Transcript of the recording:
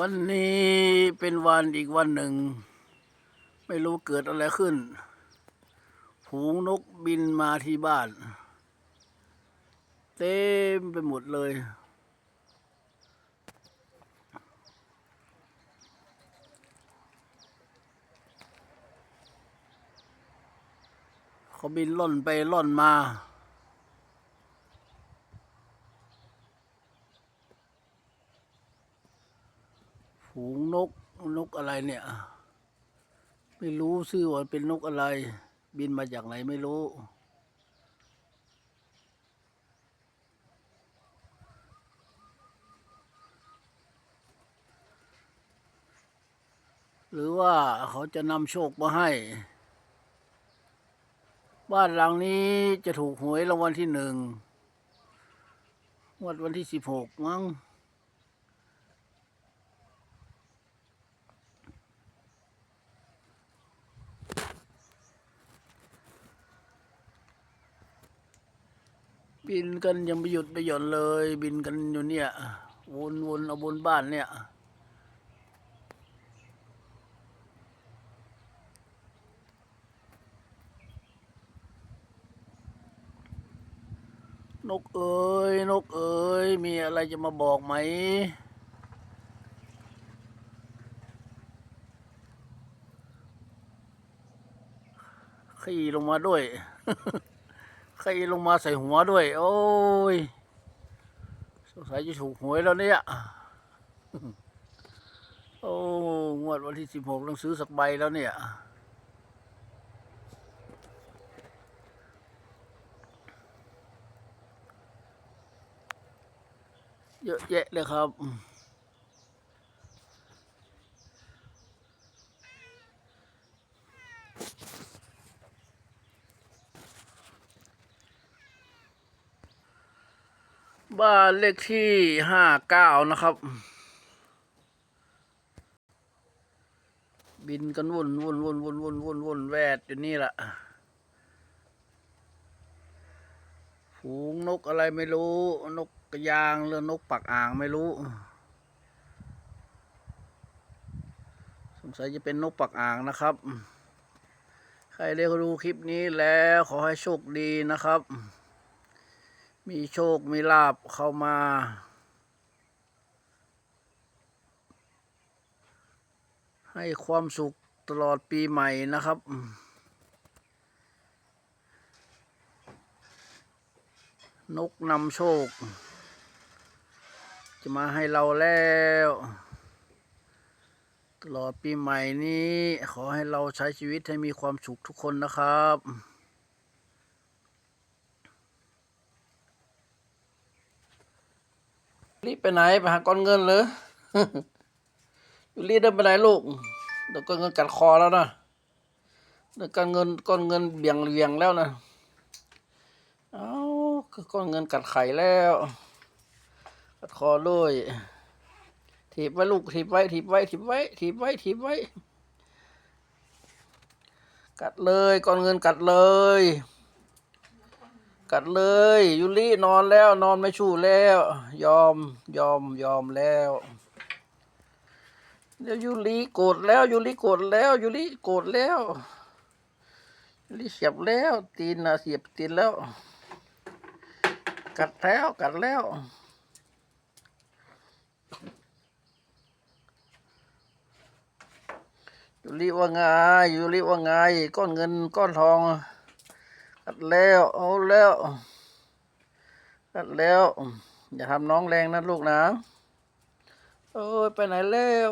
วันนี้เป็นวันอีกวันหนึ่ง ไม่รู้เกิดอะไรขึ้นฝูงนกบินมาที่บ้าน เต็มไปหมดเลย เขาบินล่อนไปล่อนมา ฝูงนกนกอะไรเนี่ย ไม่รู้ชื่อว่าเป็นนกอะไร บินมาจากไหนไม่รู้ หรือว่าเขาจะนำโชคมาให้ บ้านหลังนี้จะถูกหวยรางวัลที่หนึ่งงวดวันที่สิบหกมั้ง บินกันยังไม่หยุดไม่หย่อนเลย บินกันอยู่เนี่ยวนวนเอาบนบ้านเนี่ยนกเอ๋ยนกเอ๋ยมีอะไรจะมาบอกไหม ขี่ลงมาด้วย ขี่ลงมาใส่หัวด้วย โอ้ยสงสัยจะถูกหวยแล้วเนี่ย โอ้งวดวันที่สิบหกต้องซื้อสักใบแล้วเนี่ยเยอะแยะเลยครับ บ้านเลขที่ห้าเก้านะครับ บินกันวุ่นวุ่นวุ่นวุ่นวุ่นวุ่นวุ่นแวดอยู่นี่แหละฝูงนกอะไรไม่รู้ นกกระยางหรือนกปักอ่างไม่รู้ สงสัยจะเป็นนกปักอ่างนะครับ ใครได้ดูคลิปนี้แล้วขอให้โชคดีนะครับ มีโชค มีลาบเข้ามา ให้ความสุขตลอดปีใหม่นะครับ นกนำโชค จะมาให้เราแล้ว ตลอดปีใหม่นี้ ขอให้เราใช้ชีวิตให้มีความสุขทุกคนนะครับ รีบไปไหนไปหาก้อนเงินเหรอยู่รีบเดินไปไหนลูกเดี๋ยวก้อนเงินกัดคอแล้วนะเดี๋ยวก้อนเงินก้อนเงินเบี่ยงเบี่ยงแล้วนะเอาคือก้อนเงินกัดไข่แล้ว กัดคอด้วยถีบไว้ลูกถีบไว้ถีบไว้ถีบไว้ถีบไว้ถีบไว้ กัดเลยก้อนเงินกัดเลย กัดเลยยูรินอนแล้วนอนไม่ชู้แล้ว ยอมยอมยอมแล้วเดี๋ยวยูริโกรธแล้วยูริโกรธแล้วยูริโกรธแล้วยูริเสียบแล้วตีนนะเสียบตีนแล้ว กัดแล้วกัดแล้วยูริว่าไงยูริว่าไงก้อนเงินก้อนทอง อัดแล้วเอาแล้วอัดแล้ว อย่าทำน้องแรงนะลูกนะ โอ้ยไปไหนแล้ว